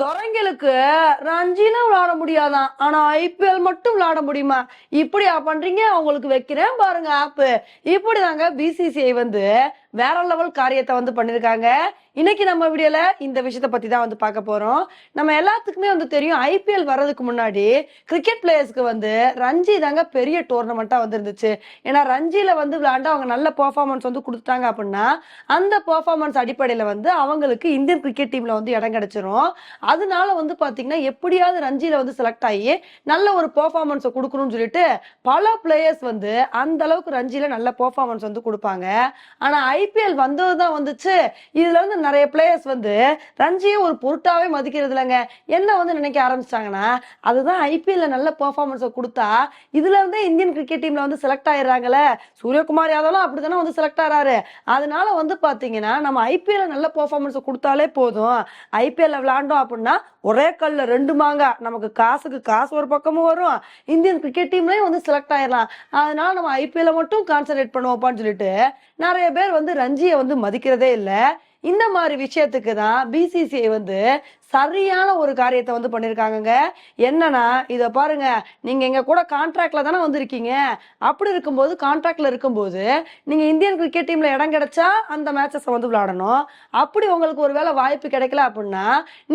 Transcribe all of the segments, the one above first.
துறைங்களுக்கு ரஞ்சினா விளையாட முடியாதான். ஆனா ஐபிஎல் மட்டும் விளையாட முடியுமா? இப்படியா பண்றீங்க? அவங்களுக்கு வைக்கிறேன் பாருங்க இப்படி தாங்க பிசிசிஐ வந்து வேற லெவல் காரியத்தை வந்து பண்ணிருக்காங்க. இன்னைக்கு நம்ம வீடியோல இந்த விஷயத்த பத்தி தான் வந்து பார்க்க போறோம். நம்ம எல்லாத்துக்குமே வந்து தெரியும் ஐபிஎல் வர்றதுக்கு முன்னாடி கிரிக்கெட் பிளேயர்ஸ்க்கு வந்து ரஞ்சி தாங்க பெரிய டோர்னமெண்ட்டா வந்து இருந்துச்சு. ஏன்னா ரஞ்சியில வந்து விளையாண்டு அவங்க நல்ல பெர்ஃபார்மன்ஸ் வந்து கொடுத்துட்டாங்க அப்படின்னா அந்த பெர்ஃபார்மன்ஸ் அடிப்படையில வந்து அவங்களுக்கு இந்தியன் கிரிக்கெட் டீம்ல வந்து இடம் கிடைச்சிரும். அதனால வந்து பாத்தீங்கன்னா எப்படியாவது ரஞ்சியில வந்து செலக்ட் ஆகி நல்ல ஒரு பெர்ஃபார்மன்ஸை கொடுக்கணும்னு சொல்லிட்டு பல பிளேயர்ஸ் வந்து அந்த அளவுக்கு ரஞ்சியில நல்ல பெர்ஃபார்மன்ஸ் வந்து கொடுப்பாங்க. ஆனா ஐபிஎல் வந்தது தான் வந்துச்சு. இதுல வந்து நிறைய பிளேயர்ஸ் வந்து ரஞ்சியை ஒரு பொருட்டாவே மதிக்கிறது இல்லைங்க. என்ன வந்து நினைக்க ஆரம்பிச்சிட்டாங்கன்னா அதுதான் ஐபிஎல்ல நல்ல பெர்ஃபார்மன்ஸை கொடுத்தா இதுல இருந்தே இந்தியன் கிரிக்கெட் டீம்ல வந்து செலக்ட் ஆயிடுறாங்கல்ல. சூரியகுமார் யாதவ்லாம் அப்படித்தானே வந்து செலக்ட் ஆறாரு. அதனால வந்து பாத்தீங்கன்னா நம்ம ஐபிஎல்ல நல்ல பெர்ஃபார்மன்ஸ் கொடுத்தாலே போதும். ஐபிஎல்ல விளையாண்டோம் அப்படின்னா ஒரே கல்ல ரெண்டு மாங்கா. நமக்கு காசுக்கு காசு ஒரு பக்கமும் வரும். இந்தியன் கிரிக்கெட் டீம்லயும் வந்து செலக்ட் ஆயிடலாம். அதனால நம்ம ஐபிஎல்ல மட்டும் கான்சென்ட்ரேட் பண்ணுவோம்ப்பான்னு சொல்லிட்டு நிறைய பேர் வந்து ரஞ்சியை வந்து மதிக்கிறதே இல்லை. இந்த மாதிரி விஷயத்துக்கு தான் பிசிசிஐ வந்து சரியான ஒரு காரியத்தை வந்து பண்ணியிருக்காங்கங்க என்னன்னா இதை பாருங்க நீங்கள் எங்கள் கூட கான்ட்ராக்டில் தானே வந்திருக்கீங்க. அப்படி இருக்கும்போது கான்ட்ராக்டில் இருக்கும்போது நீங்கள் இந்தியன் கிரிக்கெட் டீமில் இடம் கிடைச்சா அந்த மேட்சஸை வந்து விளையாடணும். அப்படி உங்களுக்கு ஒரு வேளை வாய்ப்பு கிடைக்கல அப்படின்னா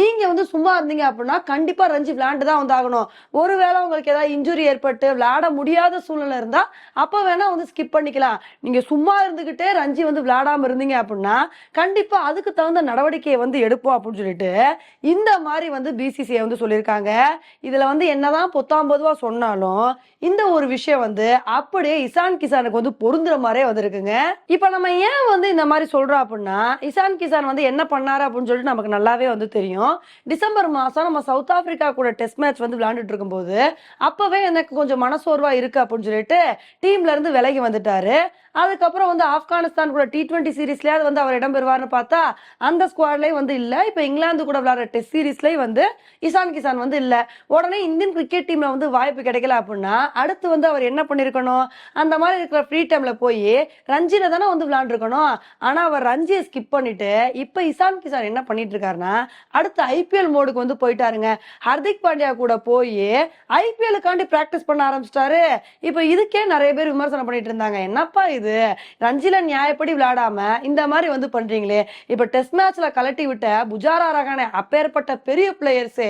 நீங்கள் வந்து சும்மா இருந்தீங்க அப்படின்னா கண்டிப்பாக ரஞ்சி விளையாண்டு தான் வந்து ஆகணும். ஒருவேளை உங்களுக்கு ஏதாவது இன்ஜுரி ஏற்பட்டு விளையாட முடியாத சூழ்நிலை இருந்தால் அப்போ வேணால் வந்து ஸ்கிப் பண்ணிக்கலாம். நீங்கள் சும்மா இருந்துக்கிட்டே ரஞ்சி வந்து விளையாடாமல் இருந்தீங்க அப்படின்னா கண்டிப்பாக அதுக்கு தகுந்த நடவடிக்கையை வந்து எடுப்போம் அப்படின்னு சொல்லிட்டு இந்த மாதிரி வந்து பிசிசிஐ வந்து சொல்லியிருக்காங்க. இதில் வந்து என்னதான் பொத்தாம்பதுவாக சொன்னாலும் இந்த ஒரு விஷயம் வந்து அப்படியே இசான் கிசானுக்கு வந்து பொருந்துற மாதிரியே வந்திருக்குங்க. இப்போ நம்ம ஏன் வந்து இந்த மாதிரி சொல்கிறோம் அப்படின்னா இசான் கிசான் வந்து என்ன பண்ணாரு அப்படின்னு சொல்லிட்டு நமக்கு நல்லாவே வந்து தெரியும். டிசம்பர் மாதம் நம்ம சவுத் ஆப்பிரிக்கா கூட டெஸ்ட் மேட்ச் வந்து விளையாண்டுட்டு இருக்கும்போது அப்போவே எனக்கு கொஞ்சம் மனசோர்வாக இருக்குது அப்படின்னு சொல்லிட்டு டீம்லேருந்து விலகி வந்துட்டாரு. அதுக்கப்புறம் வந்து ஆப்கானிஸ்தான் கூட டி டுவெண்ட்டி சீரீஸ்லயாவது வந்து அவர் இடம்பெறுவார்னு பார்த்தா அந்த ஸ்குவாட்லேயும் வந்து இல்லை. இப்போ இங்கிலாந்து கூட விளையாடுற டெஸ்ட் சீரீஸ்லேயும் வந்து இசான் கிசான் வந்து இல்லை. உடனே இந்தியன் கிரிக்கெட் டீமில் வந்து வாய்ப்பு கிடைக்கல அப்படின்னா அடுத்து வந்து அவர் என்ன பண்ணியிருக்கணும் அந்த மாதிரி இருக்கிற ஃப்ரீ டைமில் போய் ரஞ்சில தானே வந்து விளையாண்டுருக்கணும். ஆனால் அவர் ரஞ்சியை ஸ்கிப் பண்ணிட்டு இப்போ இசான் கிசான் என்ன பண்ணிட்டு இருக்காருன்னா அடுத்து ஐபிஎல் மோடுக்கு வந்து போயிட்டாருங்க. ஹர்திக் பாண்டியா கூட போய் ஐபிஎலுக்காண்டி ப்ராக்டிஸ் பண்ண ஆரம்பிச்சிட்டாரு. இப்போ இதுக்கே நிறைய பேர் விமர்சனம் பண்ணிட்டு இருந்தாங்க. என்னப்பா இது? ரஞ்சில நியாயப்படி விளையாடாம இந்த மாதிரி வந்து பண்றீங்களே. இப்ப டெஸ்ட் மேட்ச்ல கலட்டி விட்ட புஜாரா ரகானே மேற்பட்ட பெரிய பிளேயர்ஸே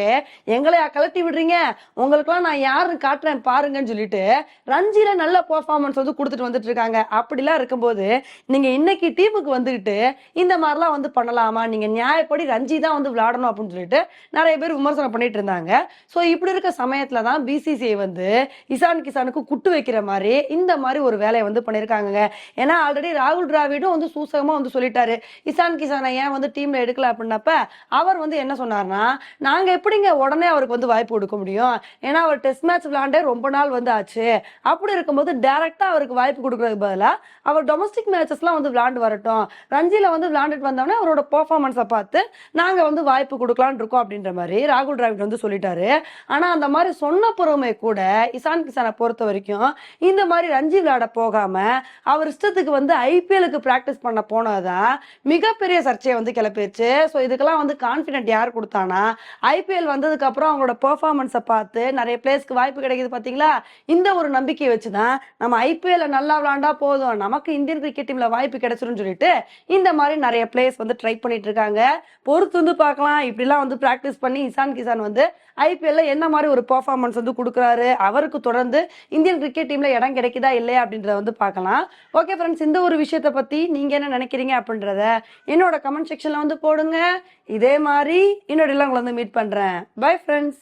எங்களையா கலட்டி விடுறீங்க. உங்களுக்குலாம் நான் யாருன்னு காட்டுறேன் பாருங்கன்னு சொல்லிட்டு ரஞ்சில நல்ல பர்ஃபார்மன்ஸ் வந்து கொடுத்துட்டு வந்துட்டு இருக்காங்க. அப்படிலாம் இருக்கும்போது நீங்க இன்னைக்கு டீமுக்கு வந்துகிட்டு இந்த மாதிரிலாம் வந்து பண்ணலாமா? நீங்க நியாயப்படி ரஞ்சி தான் வந்து விளையாடணும் அப்படின்னு சொல்லிட்டு நிறைய பேர் விமர்சனம் பண்ணிட்டு இருந்தாங்க. ஸோ இப்படி இருக்க சமயத்துல தான் பிசிசிஐ வந்து இசான் கிசானுக்கு குட்டு வைக்கிற மாதிரி இந்த மாதிரி ஒரு வேலையை வந்து பண்ணியிருக்காங்க ஏன்னா ஆல்ரெடி ராகுல் டிராவிடும் வந்து சூசகமா வந்து சொல்லிட்டாரு. இசான் கிசானை ஏன் வந்து டீம்ல எடுக்கல அப்படின்னப்ப அவர் வந்து என்ன சொன்னார்னா நாங்க எப்படிங்க உடனே அவருக்கு வந்து வாய்ப்பு கொடுக்க முடியும்? ஏன்னா அவர் டெஸ்ட் மேட்ச் விளையாண்டே ரொம்ப நாள் வந்து ஆச்சு அப்படி இருக்கும்போது டைரக்டா அவருக்கு வாய்ப்பு கொடுக்கறதுக்கு பதிலா அவர் டொமஸ்டிக் மேட்சஸ்லாம் வந்து விளையாண்டு வரட்டும். ரஞ்சில வந்து விளையாண்டுட்டு வந்தோடனே அவரோட பர்ஃபார்மன்ஸை பார்த்து நாங்க வந்து வாய்ப்பு கொடுக்கலாம்னு இருக்கோம் அப்படின்ற மாதிரி ராகுல் டிராவிட் வந்து சொல்லிட்டாரு. ஆனா அந்த மாதிரி சொன்ன பொறுமை கூட இசான் கிசானை பொறுத்த வரைக்கும் இந்த மாதிரி ரஞ்சி விளையாட போகாம அவர் இஷ்டத்துக்கு வந்து ஐபிஎலுக்கு பிராக்டிஸ் பண்ண போனதுதான் மிகப்பெரிய சர்ச்சையை வந்து கிளப்பிடுச்சு ஸோ இதுக்கெல்லாம் வந்து கான்ஃபிடென்ட் யார் கொடுத்தானா? ஐபிஎல் வந்ததுக்கு அப்புறம் அவங்களோட பெர்ஃபார்மன்ஸை பார்த்து நிறைய பிளேஸ்க்கு வாய்ப்பு கிடைக்குது பாத்தீங்களா? இந்த ஒரு நம்பிக்கை வச்சுதான் நம்ம ஐபிஎல்ல நல்லா விளாண்டா போதும். நமக்கு இந்தியன் கிரிக்கெட் டீம்ல வாய்ப்பு கிடைச்சிரும்னு சொல்லிட்டு இந்த மாதிரி நிறைய பிளேஸ் வந்து ட்ரை பண்ணிட்டு இருக்காங்க. பொறுத்து வந்து பார்க்கலாம். இப்படிலாம் வந்து பிராக்டிஸ் பண்ணி இசான் கிசான் வந்து ஐபிஎல்ல என்ன மாதிரி ஒரு பெர்ஃபார்மன்ஸ் வந்து கொடுக்குறாரு? அவருக்கு தொடர்ந்து இந்தியன் கிரிக்கெட் டீம்ல இடம் கிடைக்குதா இல்லையா அப்படின்றத வந்து பார்க்கலாம். ஓகே ஃப்ரெண்ட்ஸ் இந்த ஒரு விஷயத்தை பத்தி நீங்க என்ன நினைக்கிறீங்க அப்படின்றத என்னோட கமெண்ட் செக்ஷன்ல வந்து போடுங்க. இதே மாதிரி இன்னொரு உங்களை வந்து மீட் பண்றேன். Bye friends